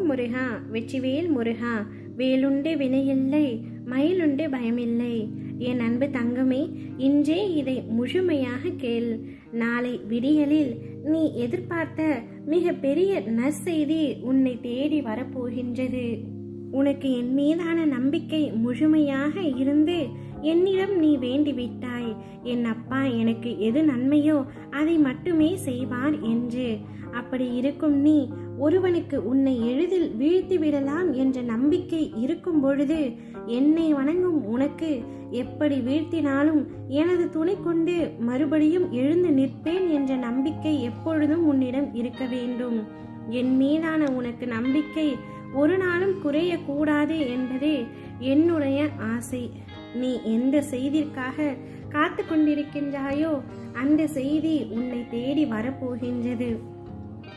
ஓம் முருகா வெற்றிவேல் முருகா வேலுண்டு வினையில்லை மயிலுண்டு பயமில்லை. என் அன்பு தங்கமே இன்றே இதை முழுமையாக கேள். நாளை விடியலில் நீ எதிர்பார்த்த மிக பெரிய நற்செய்தி உன்னை தேடி வரப்போகின்றது. உனக்கு என் மீதான நம்பிக்கை முழுமையாக இருந்து என்னிடம் நீ வேண்டிவிட்டாய். என் அப்பா எனக்கு எது நன்மையோ அதை மட்டுமே செய்வார் என்று. அப்படி இருக்கும் நீ ஒருவனுக்கு உன்னை எளிதில் வீழ்த்தி விடலாம் என்ற நம்பிக்கை இருக்கும் பொழுது என்னை வணங்கும் உனக்கு எப்படி வீழ்த்தினாலும் எனது துணை கொண்டு மறுபடியும் எழுந்து நிற்பேன் என்ற நம்பிக்கை எப்பொழுதும் உன்னிடம் இருக்க வேண்டும். என் மீதான உனக்கு நம்பிக்கை ஒரு நாளும் குறையக்கூடாது என்பதே என்னுடைய ஆசை. நீ எந்த செய்திற்காக காத்து கொண்டிருக்கின்றாயோ அந்த செய்தி உன்னை தேடி வரப்போகின்றது.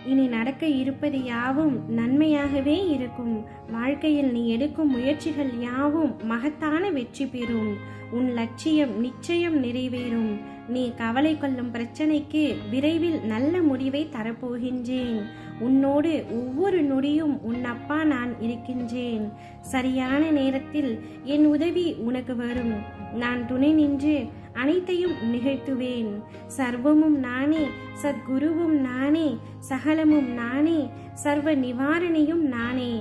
இனி நடக்க இருப்பது யாவும் நன்மையாகவே இருக்கும். வாழ்க்கையில் நீ எடுக்கும் முயற்சிகள் யாவும் மகத்தான வெற்றி பெறும். உன் லட்சியம் நிச்சயம் நிறைவேறும். நீ கவலை கொள்ளும் பிரச்சனைக்கு விரைவில் நல்ல முடிவை தரப்போகின்றேன். உன்னோடு ஒவ்வொரு நொடியும் உன் அப்பா நான் இருக்கின்றேன். சரியான நேரத்தில் என் உதவி உனக்கு வரும். நான் துணை நின்று அனைத்தையும் நிகழ்த்துவேன். சர்வமும் நானே சத்குருவும் நானே சகலமும் நானே சர்வ நிவாரணியும் நானே.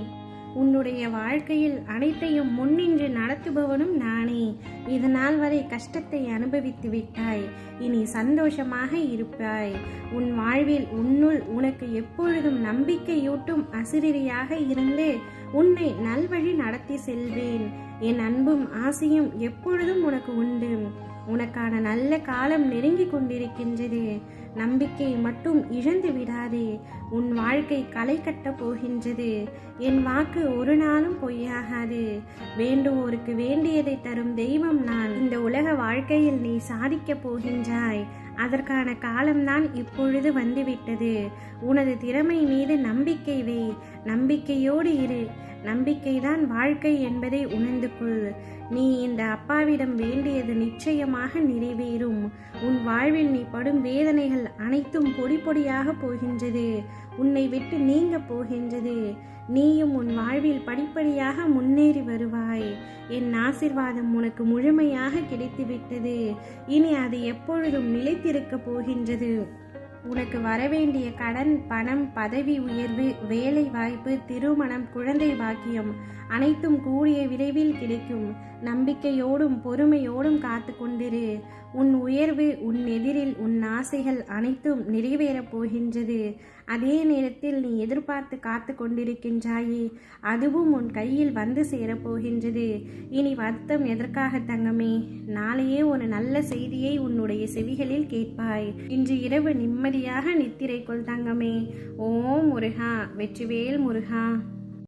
உன்னுடைய வாழ்க்கையில் அனைத்தையும் முன்னின்று நடத்துபவனும் நானே. இதனால் வரை கஷ்டத்தை அனுபவித்து விட்டாய். இனி சந்தோஷமாக இருப்பாய். உன் வாழ்வில் உன்னுள் உனக்கு எப்பொழுதும் நம்பிக்கையூட்டும் அசிரியாக இருந்து உன்னை நல்வழி நடத்தி செல்வேன். என் அன்பும் ஆசையும் எப்பொழுதும் உனக்கு உண்டு. உனக்கான நல்ல காலம் நெருங்கி கொண்டிருக்கின்றது. நம்பிக்கை மட்டும் இழந்து விடாதே. உன் வாழ்க்கை களை கட்டப் போகின்றது. என் வாக்கு ஒரு நாளும் பொய்யாகாது. வேண்டுவோருக்கு வேண்டியதை தரும் தெய்வம் நான். இந்த உலக வாழ்க்கையில் நீ சாதிக்கப் போகின்றாய். அதற்கான காலம்தான் இப்பொழுது வந்துவிட்டது. உனது திறமை மீது நம்பிக்கை வை. நம்பிக்கையோடு இரு. நம்பிக்கைதான் வாழ்க்கை என்பதை உணர்ந்து கொள். நீ இந்த அப்பாவிடம் வேண்டியது நிச்சயமாக நிறைவேறும். உன் வாழ்வில் நீ படும் வேதனைகள் அனைத்தும் பொடி பொடியாக போகின்றது. உன்னை விட்டு நீங்க போகின்றது. நீயும் உன் வாழ்வில் படிப்படியாக முன்னேறி வருவாய். என் ஆசிர்வாதம் உனக்கு முழுமையாக கிடைத்துவிட்டது. இனி அது எப்பொழுதும் நிலைத்திருக்கப் போகின்றது. உனக்கு வரவேண்டிய கடன் பணம் பதவி உயர்வு வேலை வாய்ப்பு திருமணம் குழந்தை பாக்கியம் அனைத்தும் கூடிய விரைவில் கிடைக்கும். நம்பிக்கையோடும் பொறுமையோடும் காத்து கொண்டிரு. உன் உயர்வு உன் எதிரில் உன் ஆசைகள் அனைத்தும் நிறைவேறப் போகின்றது. அதே நேரத்தில் நீ எதிர்பார்த்து காத்து கொண்டிருக்கின்றாயே அதுவும் உன் கையில் வந்து சேரப்போகின்றது இனி வருத்தம் எதற்காக தங்கமே? நாளையே ஒரு நல்ல செய்தியை உன்னுடைய செவிகளில் கேட்பாய். இன்று இரவு நிம்மதியாக நித்திரை கொள் தங்கமே. ஓம் முருகா வெற்றிவேல் முருகா.